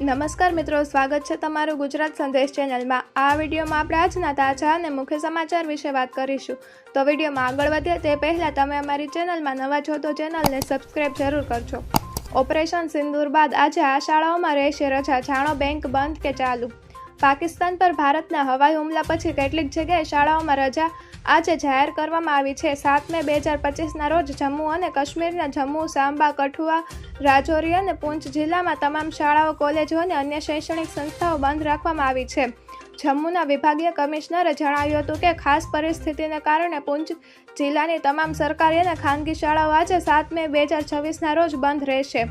નમસ્કાર મિત્રો, સ્વાગત છે તમારું ગુજરાત સંદેશ ચેનલમાં. આ વિડીયોમાં આપણે આજના તાજા અને મુખ્ય સમાચાર વિશે વાત કરીશું. તો વિડીયોમાં આગળ વધીએ તે પહેલાં તમે અમારી ચેનલમાં નવા છો તો ચેનલને સબસ્ક્રાઈબ જરૂર કરજો. ઓપરેશન સિંદૂર બાદ આજે આ શાળાઓમાં રહેશે રજા. જાણો બેંક બંધ કે ચાલુ? પાકિસ્તાન પર ભારતના હવાઈ હુમલા પછી કેટલીક જગ્યાએ શાળાઓમાં રજા આજે જાહેર કરવામાં આવી છે. સાત મે બે હજાર પચીસના રોજ જમ્મુ અને કાશ્મીરના જમ્મુ સાંબા, કઠુઆ, રાજૌરી અને પૂંછ જિલ્લામાં તમામ શાળાઓ, કોલેજો અને અન્ય શૈક્ષણિક સંસ્થાઓ બંધ રાખવામાં આવી છે. જમ્મુના વિભાગીય કમિશનરે જણાવ્યું હતું કે ખાસ પરિસ્થિતિને કારણે પૂંચ જિલ્લાની તમામ સરકારી અને ખાનગી શાળાઓ આજે સાત મે બે હજાર છવ્વીસના રોજ બંધ રહેશે.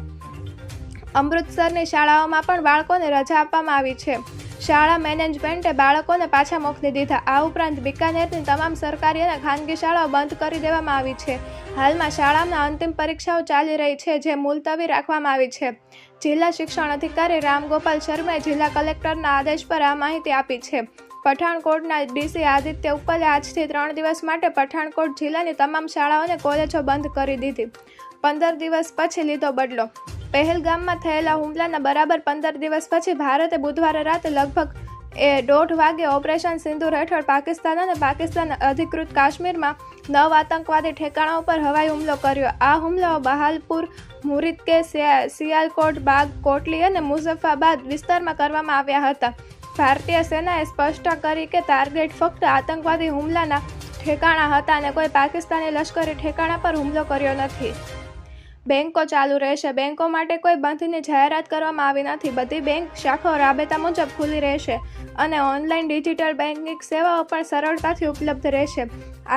અમૃતસરની શાળાઓમાં પણ બાળકોને રજા આપવામાં આવી છે. શાળા મેનેજમેન્ટે બાળકોને પાછા મોકલી દીધા. આ ઉપરાંત બિકાનેરની તમામ સરકારી અને ખાનગી શાળાઓ બંધ કરી દેવામાં આવી છે. હાલમાં શાળાના અંતિમ પરીક્ષાઓ ચાલી રહી છે, જે મુલતવી રાખવામાં આવી છે. જિલ્લા શિક્ષણ અધિકારી રામગોપાલ શર્માએ જિલ્લા કલેક્ટરના આદેશ પર આ માહિતી આપી છે. પઠાણકોટના ડીસી આદિત્ય ઉપલે આજથી ત્રણ દિવસ માટે પઠાણકોટ જિલ્લાની તમામ શાળાઓને કોલેજો બંધ કરી દીધી. પંદર દિવસ પછી લીધો બદલો. પહેલગામમાં થયેલા હુમલાના બરાબર પંદર દિવસ પછી ભારતે બુધવારે રાતે લગભગ, એ, દોઢ વાગે ઓપરેશન સિંધુર હેઠળ પાકિસ્તાન અને પાકિસ્તાન અધિકૃત કાશ્મીરમાં નવ આતંકવાદી ઠેકાણા ઉપર હવાઈ હુમલો કર્યો. આ હુમલાઓ બહાલપુર મુરિદકે સિયા- સિયાલકોટ, બાગ, કોટલી અને મુઝફ્ફાબાદ વિસ્તારમાં કરવામાં આવ્યા હતા. ભારતીય સેનાએ સ્પષ્ટ કરી કે ટાર્ગેટ ફક્ત આતંકવાદી હુમલાના ઠેકાણા હતા અને કોઈ પાકિસ્તાની લશ્કરી ઠેકાણા પર હુમલો કર્યો નથી. બેન્કો ચાલુ રહેશે. બેન્કો માટે કોઈ બંધની જાહેરાત કરવામાં આવી નથી. બધી બેંક શાખાઓ રાબેતા મુજબ ખુલ્લી રહેશે અને ઓનલાઈન ડિજિટલ બેન્કિંગ સેવાઓ પણ સરળતાથી ઉપલબ્ધ રહેશે.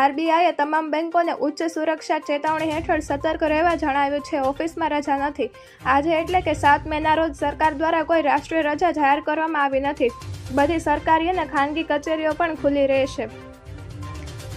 આરબીઆઈએ તમામ બેન્કોને ઉચ્ચ સુરક્ષા ચેતવણી હેઠળ સતર્ક રહેવા જણાવ્યું છે. ઓફિસમાં રજા નથી. આજે એટલે કે સાત મેના રોજ સરકાર દ્વારા કોઈ રાષ્ટ્રીય રજા જાહેર કરવામાં આવી નથી. બધી સરકારી અને ખાનગી કચેરીઓ પણ ખુલ્લી રહેશે.